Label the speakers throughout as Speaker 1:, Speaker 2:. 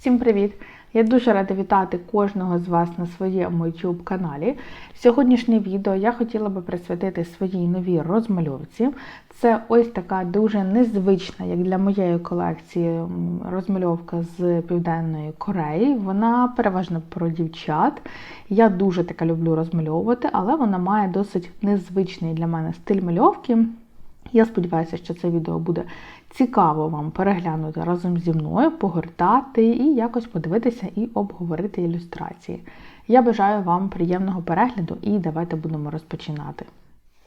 Speaker 1: Всім привіт! Я дуже рада вітати кожного з вас на своєму YouTube каналі. Сьогоднішнє відео я хотіла би присвятити своїй новій розмальовці. Це ось така дуже незвична, як для моєї колекції, розмальовка з Південної Кореї. Вона переважно про дівчат. Я дуже така люблю розмальовувати, але вона має досить незвичний для мене стиль мальовки. Я сподіваюся, що це відео буде цікаво вам переглянути разом зі мною, погортати і якось подивитися і обговорити ілюстрації. Я бажаю вам приємного перегляду і давайте будемо розпочинати.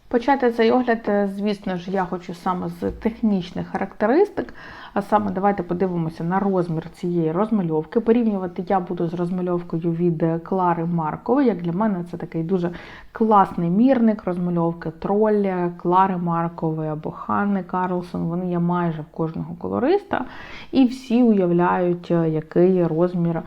Speaker 1: Почати цей огляд, е, звісно ж, я хочу саме з технічних характеристик, а саме давайте подивимося на розмір цієї розмальовки. Порівнювати я буду з розмальовкою від Клари Маркової. Як для мене це такий дуже класний мірник розмальовки троля, Клари Маркової або Ханни Карлсон. Вони є майже в кожного колориста, і всі уявляють, який розмір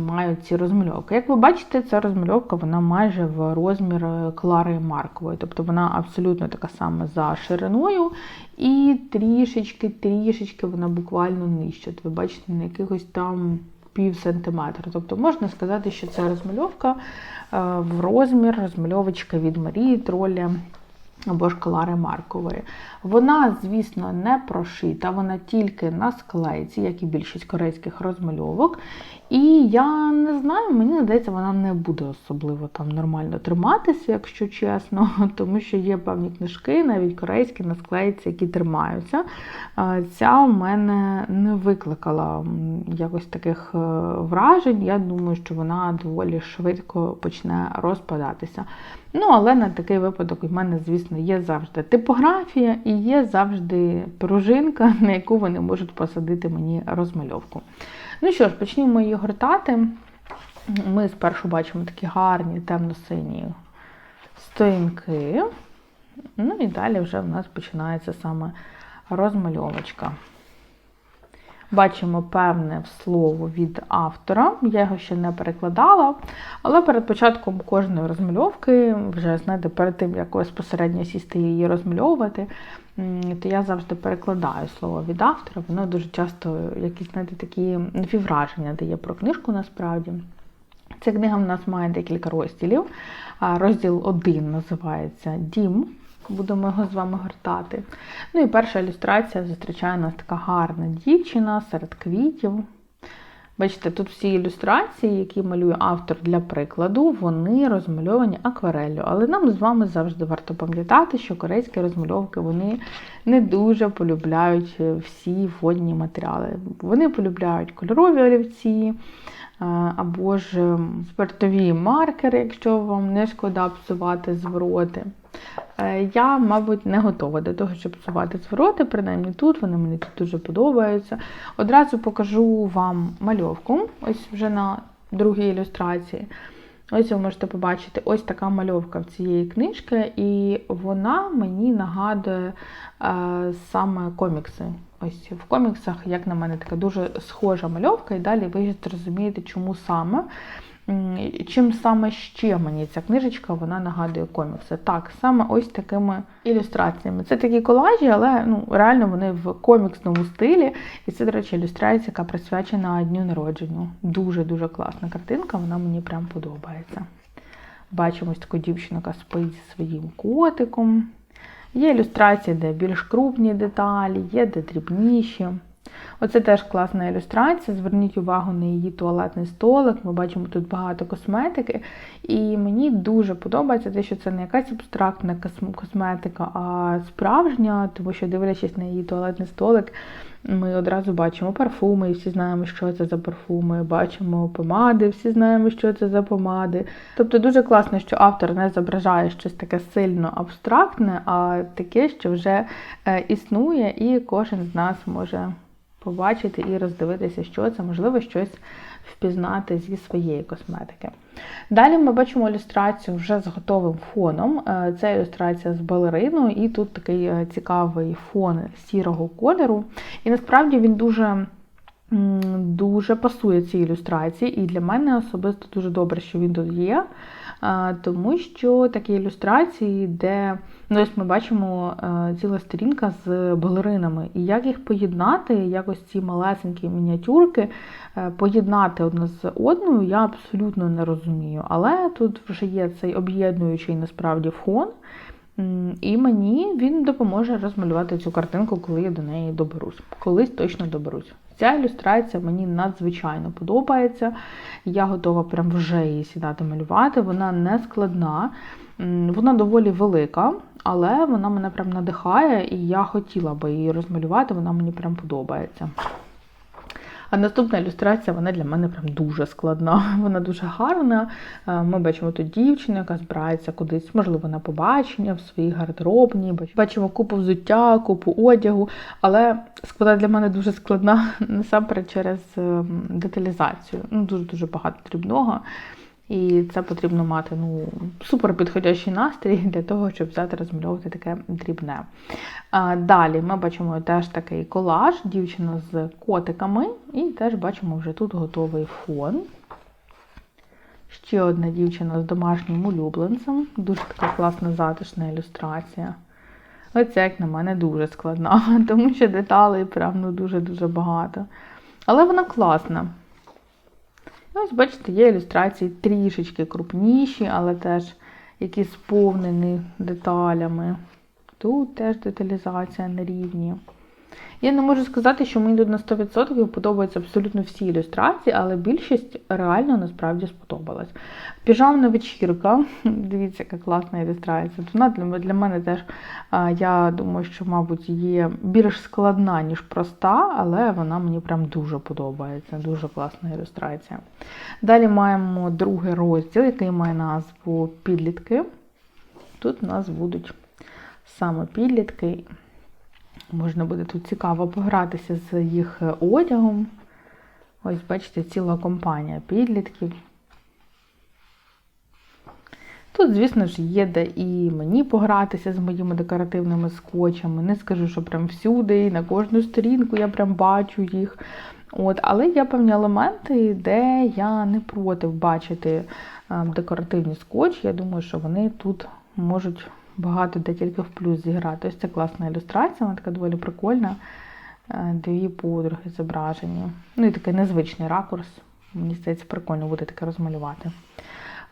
Speaker 1: мають ці розмальовки. Як ви бачите, ця розмальовка вона майже в розмір Клари Маркової, тобто вона абсолютно така сама за шириною, і трішечки-трішечки вона буквально нижче. Ви бачите, на якихось там пів сантиметра. Тобто можна сказати, що ця розмальовка е, в розмір розмальовочка від Марії Троля або ж Клари Маркової. Вона, звісно, не прошита, вона тільки на склейці, як і більшість корейських розмальовок. І я не знаю, мені здається, вона не буде особливо там нормально триматися, якщо чесно, тому що є певні книжки, навіть корейські на склейці, які тримаються. Ця у мене не викликала якось таких е, вражень. Я думаю, що вона доволі швидко почне розпадатися. Ну, але на такий випадок у мене, звісно, є завжди типографія і є завжди пружинка, на яку вони можуть посадити мені розмальовку. Ну що ж, почнімо її гортати. Ми спершу бачимо такі гарні темно-сині сторінки. Ну і далі вже в нас починається саме розмальовочка. Бачимо певне слово від автора, я його ще не перекладала, але перед початком кожної розмальовки, вже знаєте, перед тим, як безпосередньо сісти її розмальовувати, то я завжди перекладаю слово від автора. Воно дуже часто якісь знаєте, такі нові враження дає про книжку насправді. Ця книга в нас має декілька розділів. Розділ 1 називається Дім. Будемо його з вами гортати. Ну і перша ілюстрація зустрічає нас така гарна дівчина серед квітів. Бачите, тут всі ілюстрації, які малює автор для прикладу, вони розмальовані аквареллю. Але нам з вами завжди варто пам'ятати, що корейські розмальовки вони не дуже полюбляють всі водні матеріали. Вони полюбляють кольорові олівці, або ж спиртові маркери, якщо вам не шкода псувати звороти. Е, я, мабуть, не готова до того, щоб псувати звороти, принаймні тут, вони мені тут дуже подобаються. Одразу покажу вам мальовку, ось вже на другій ілюстрації. Ось ви можете побачити ось така мальовка в цієї книжки, і вона мені нагадує е, саме комікси. Ось в коміксах, як на мене, така дуже схожа мальовка, і далі ви зрозумієте, чому саме. Чим саме ще мені ця книжечка вона нагадує комікси? Так, саме ось такими ілюстраціями. Це такі колажі, але ну, реально вони в коміксному стилі. І це, до речі, ілюстрація, яка присвячена дню народження. Дуже-дуже класна картинка, вона мені прям подобається. Бачимо ось таку яка спить зі своїм котиком. Є ілюстрації, де більш крупні деталі, є де дрібніші. Оце теж класна ілюстрація. Зверніть увагу на її туалетний столик. Ми бачимо тут багато косметики. І мені дуже подобається те, що це не якась абстрактна косметика, а справжня, тому що, дивлячись на її туалетний столик, ми одразу бачимо парфуми, і всі знаємо, що це за парфуми. Бачимо помади, всі знаємо, що це за помади. Тобто дуже класно, що автор не зображає щось таке сильно абстрактне, а таке, що вже е, існує, і кожен з нас може побачити і роздивитися, що це, можливо, щось впізнати зі своєї косметики. Далі ми бачимо ілюстрацію вже з готовим фоном. Е, це ілюстрація з балериною, і тут такий е, цікавий фон сірого кольору. І насправді він дуже. Дуже пасує цій ілюстрації, і для мене особисто дуже добре, що він тут є. Тому що такі ілюстрації, де ну, ось ми бачимо е, ціла сторінка з балеринами, і як їх поєднати, якось ці малесенькі мініатюрки е, поєднати одна з одною, я абсолютно не розумію. Але тут вже є цей об'єднуючий насправді фон. І мені він допоможе розмалювати цю картинку, коли я до неї доберусь. Колись точно доберусь. Ця ілюстрація мені надзвичайно подобається. Я готова прям вже її сідати малювати. Вона не складна, вона доволі велика, але вона мене прям надихає, і я хотіла би її розмалювати, вона мені прям подобається. А наступна ілюстрація, вона для мене прям дуже складна. Вона дуже гарна. Ми бачимо тут дівчину, яка збирається кудись, можливо, на побачення в своїй гардеробні. Бачимо купу взуття, купу одягу. Але складна для мене дуже складна насамперед через ем, деталізацію. Ну, Дуже-дуже багато дрібного. І це потрібно мати ну, супер підходящий настрій для того, щоб взяти розмальовувати таке дрібне. Далі ми бачимо теж такий колаж, дівчина з котиками, і теж бачимо вже тут готовий фон. Ще одна дівчина з домашнім улюбленцем. Дуже така класна затишна ілюстрація. Оце, як на мене, дуже складна, тому що деталей прям ну, дуже-дуже багато. Але вона класна. Ось, бачите, є ілюстрації трішечки крупніші, але теж які сповнені деталями. Тут теж деталізація на рівні. Я не можу сказати, що мені тут на 100% подобаються абсолютно всі ілюстрації, але більшість реально насправді сподобалась. Піжамна вечірка, дивіться, яка класна ілюстрація. Вона для, для мене теж, я думаю, що, мабуть, є більш складна, ніж проста, але вона мені прям дуже подобається. Дуже класна ілюстрація. Далі маємо другий розділ, який має назву Підлітки. Тут у нас будуть саме підлітки. Можна буде тут цікаво погратися з їх одягом. Ось, бачите, ціла компанія підлітків. Тут, звісно ж, є де і мені погратися з моїми декоративними скотчами. Не скажу, що прям всюди, на кожну сторінку я прям бачу їх. От, Але є певні елементи, де я не проти бачити ем, декоративні скотчі. Я думаю, що вони тут можуть багато де тільки в плюс зіграти. Ось це класна ілюстрація, вона така доволі прикольна. Е, дві подруги зображені. Ну і такий незвичний ракурс. Мені здається, прикольно буде таке розмалювати.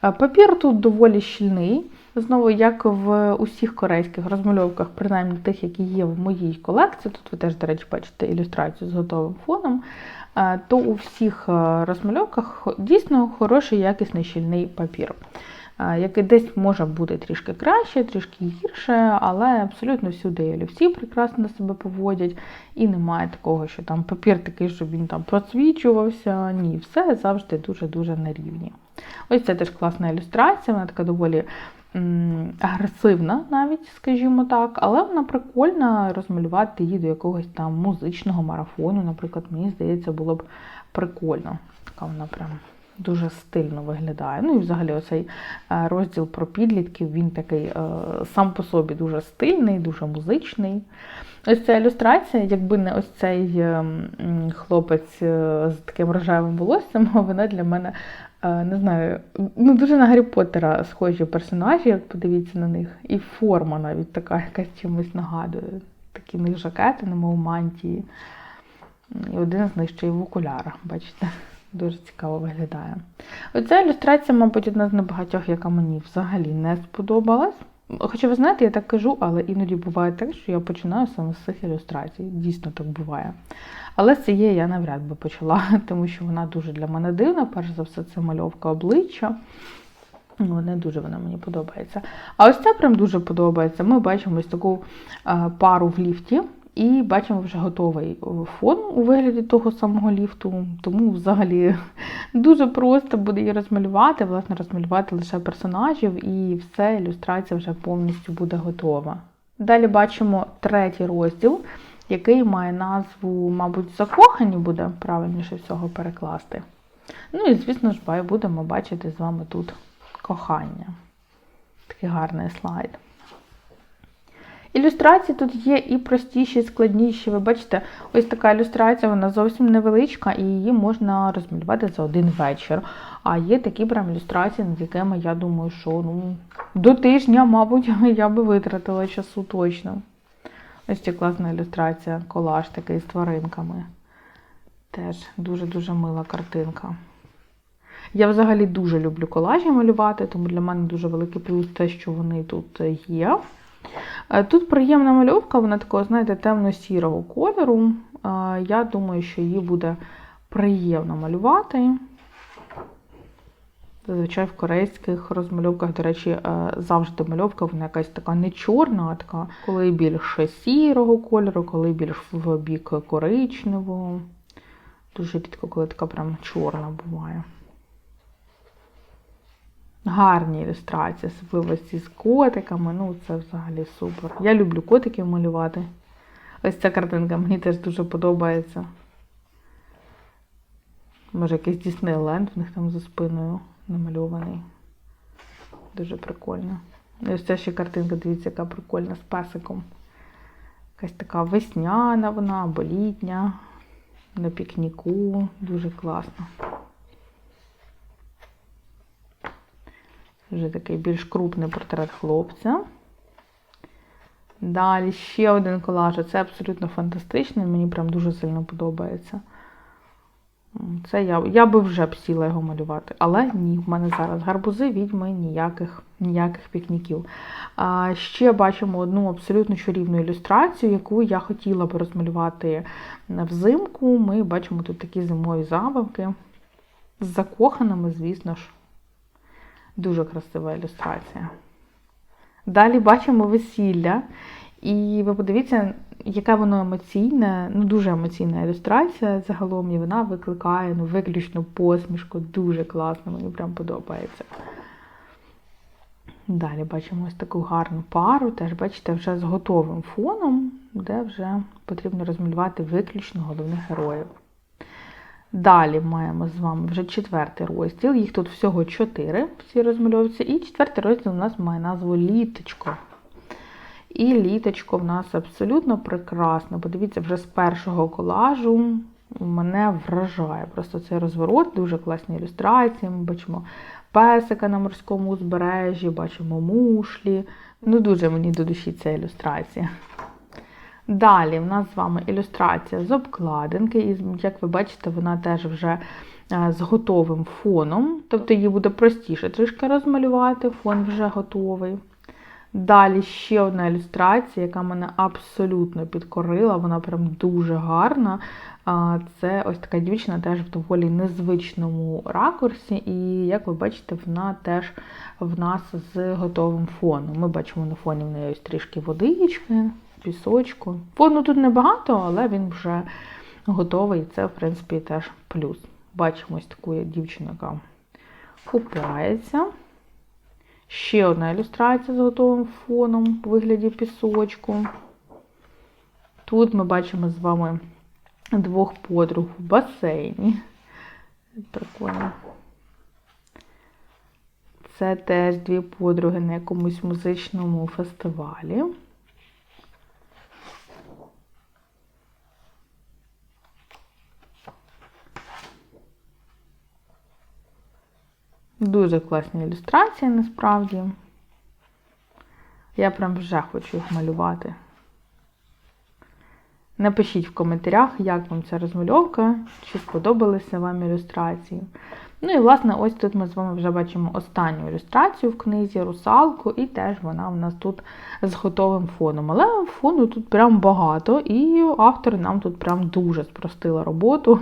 Speaker 1: Е, папір тут доволі щільний. Знову, як в усіх корейських розмальовках, принаймні тих, які є в моїй колекції, тут ви теж, до речі, бачите ілюстрацію з готовим фоном, е, то у всіх розмальовках дійсно хороший якісний щільний папір який десь може бути трішки краще, трішки гірше, але абсолютно всюди всі прекрасно себе поводять, і немає такого, що там папір такий, щоб він там просвічувався. Ні, все завжди дуже-дуже на рівні. Ось це теж класна ілюстрація, вона така доволі агресивна, навіть, скажімо так, але вона прикольна розмалювати її до якогось там музичного марафону, наприклад, мені здається, було б прикольно. Така вона прям дуже стильно виглядає. Ну і взагалі оцей е, розділ про підлітків, він такий е, сам по собі дуже стильний, дуже музичний. Ось ця ілюстрація, якби не ось цей е, хлопець з таким рожевим волоссям, вона для мене. Не знаю, ну дуже на Гаррі Поттера схожі персонажі, як подивіться на них. І форма навіть така якась чимось нагадує. Такі них жакети, немов мантії. І один з них ще й в окулярах, бачите. Дуже цікаво виглядає. Оця ілюстрація, мабуть, одна з небагатьох, яка мені взагалі не сподобалась. Хоча, ви знаєте, я так кажу, але іноді буває так, що я починаю саме з цих ілюстрацій. Дійсно так буває. Але з цієї я навряд би почала, тому що вона дуже для мене дивна. Перш за все, це мальовка обличчя. Не дуже вона мені подобається. А ось ця прям дуже подобається. Ми бачимо ось таку пару в ліфті. І бачимо вже готовий фон у вигляді того самого ліфту. Тому взагалі дуже просто буде її розмалювати, власне, розмалювати лише персонажів, і все, ілюстрація вже повністю буде готова. Далі бачимо третій розділ, який має назву, мабуть, закохані буде правильніше всього перекласти. Ну і, звісно ж, будемо бачити з вами тут кохання. Такий гарний слайд. Ілюстрації тут є і простіші, і складніші. Ви бачите, ось така ілюстрація, вона зовсім невеличка, і її можна розмалювати за один вечір. А є такі прям ілюстрації, над якими я думаю, що ну, до тижня, мабуть, я би витратила часу точно. Ось ця класна ілюстрація, колаж такий з тваринками. Теж дуже-дуже мила картинка. Я взагалі дуже люблю колажі малювати, тому для мене дуже великий плюс те, що вони тут є. Е, Тут приємна мальовка, вона такого, знаєте, темно-сірого кольору. Е, Я думаю, що її буде приємно малювати. Зазвичай в корейських розмальовках, до речі, е, завжди мальовка, вона якась така не чорна, а така, коли більше сірого кольору, коли більш в бік коричневого. Дуже рідко, коли така прям чорна буває. Гарні ілюстрації, особливо з котиками. Ну, це взагалі супер. Я люблю котиків малювати. Ось ця картинка мені теж дуже подобається. Може, якийсь Діснейленд в них там за спиною намальований. Дуже прикольно. І ось ця ще картинка, дивіться, яка прикольна з песиком. Якась така весняна вона або літня. На пікніку. Дуже класно. Вже такий більш крупний портрет хлопця. Далі ще один колаж. Це абсолютно фантастичний, мені прям дуже сильно подобається. Це я я би вже б сіла його малювати. Але ні, в мене зараз гарбузи, відьми, ніяких ніяких пікніків. А, Ще бачимо одну абсолютно чарівну ілюстрацію, яку я хотіла б розмалювати взимку. Ми бачимо тут такі зимові забавки. З закоханими, звісно ж. Дуже красива ілюстрація. Далі бачимо весілля. І ви подивіться, яка воно емоційне, ну дуже емоційна ілюстрація загалом, і вона викликає ну, виключно посмішку. Дуже класно, мені прям подобається. Далі бачимо ось таку гарну пару, теж, бачите, вже з готовим фоном, де вже потрібно розмалювати виключно головних героїв. Далі маємо з вами вже четвертий розділ, їх тут всього чотири в цій розмальовці. І четвертий розділ у нас має назву Літочко. І літочко в нас абсолютно прекрасно. Подивіться, вже з першого колажу мене вражає. Просто цей розворот, дуже класні ілюстрації. Ми бачимо песика на морському узбережжі, бачимо мушлі. Ну, дуже мені до душі ця ілюстрація. Далі в нас з вами ілюстрація з обкладинки, і, як ви бачите, вона теж вже з готовим фоном, тобто її буде простіше трішки розмалювати, фон вже готовий. Далі ще одна ілюстрація, яка мене абсолютно підкорила, вона прям дуже гарна. Це ось така дівчина теж в доволі незвичному ракурсі, і, як ви бачите, вона теж в нас з готовим фоном. Ми бачимо на фоні в неї ось трішки водички, пісочку. Фону тут небагато, але він вже готовий, і це, в принципі, теж плюс. Бачимо ось таку дівчину, яка купається. Ще одна ілюстрація з готовим фоном у вигляді пісочку. Тут ми бачимо з вами двох подруг в басейні. Прикольно. Це теж дві подруги на якомусь музичному фестивалі. Дуже класні ілюстрації насправді. Я прям вже хочу їх малювати. Напишіть в коментарях, як вам ця розмальовка, чи сподобалися вам ілюстрації. Ну і, власне, ось тут ми з вами вже бачимо останню ілюстрацію в книзі русалку, і теж вона в нас тут з готовим фоном. Але фону тут прям багато, і автор нам тут прям дуже спростила роботу.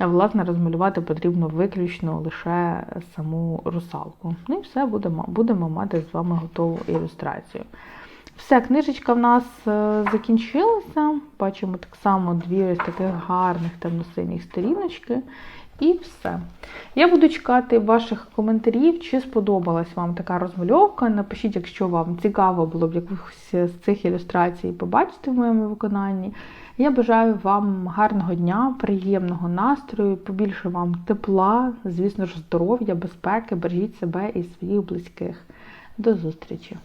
Speaker 1: Власне, розмалювати потрібно виключно лише саму русалку. Ну і все, будемо будемо мати з вами готову ілюстрацію. Все, книжечка в нас е, закінчилася. Бачимо так само дві ось таких гарних темно-синіх сторіночки. І все. Я буду чекати ваших коментарів, чи сподобалась вам така розмальовка. Напишіть, якщо вам цікаво було б якусь з цих ілюстрацій побачити в моєму виконанні. Я бажаю вам гарного дня, приємного настрою, побільше вам тепла, звісно ж, здоров'я, безпеки, бережіть себе і своїх близьких. До зустрічі!